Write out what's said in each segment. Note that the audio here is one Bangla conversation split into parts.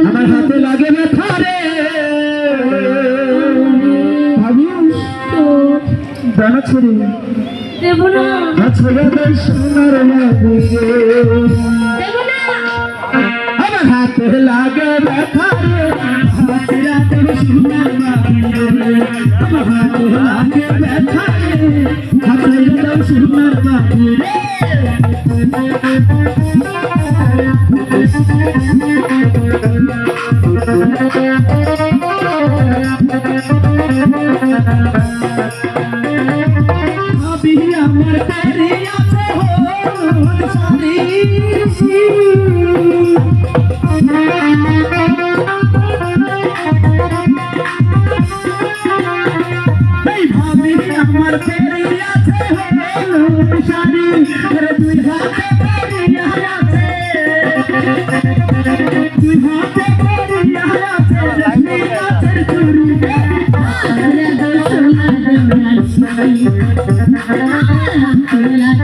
আমার হাতে লাগে না ছেড়ে। দে সোনার লাগে আমার হাতে লাগে ব্যথা রে হাতে লাগে আমার হাতে লাগে ব্যথা হাতে রাতে বিশালী তুই হাতে পড়িয়া আছে তুই হাতে পড়িয়া আছে রে গাছের চুরি রে দোলা দোলা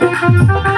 Thank you.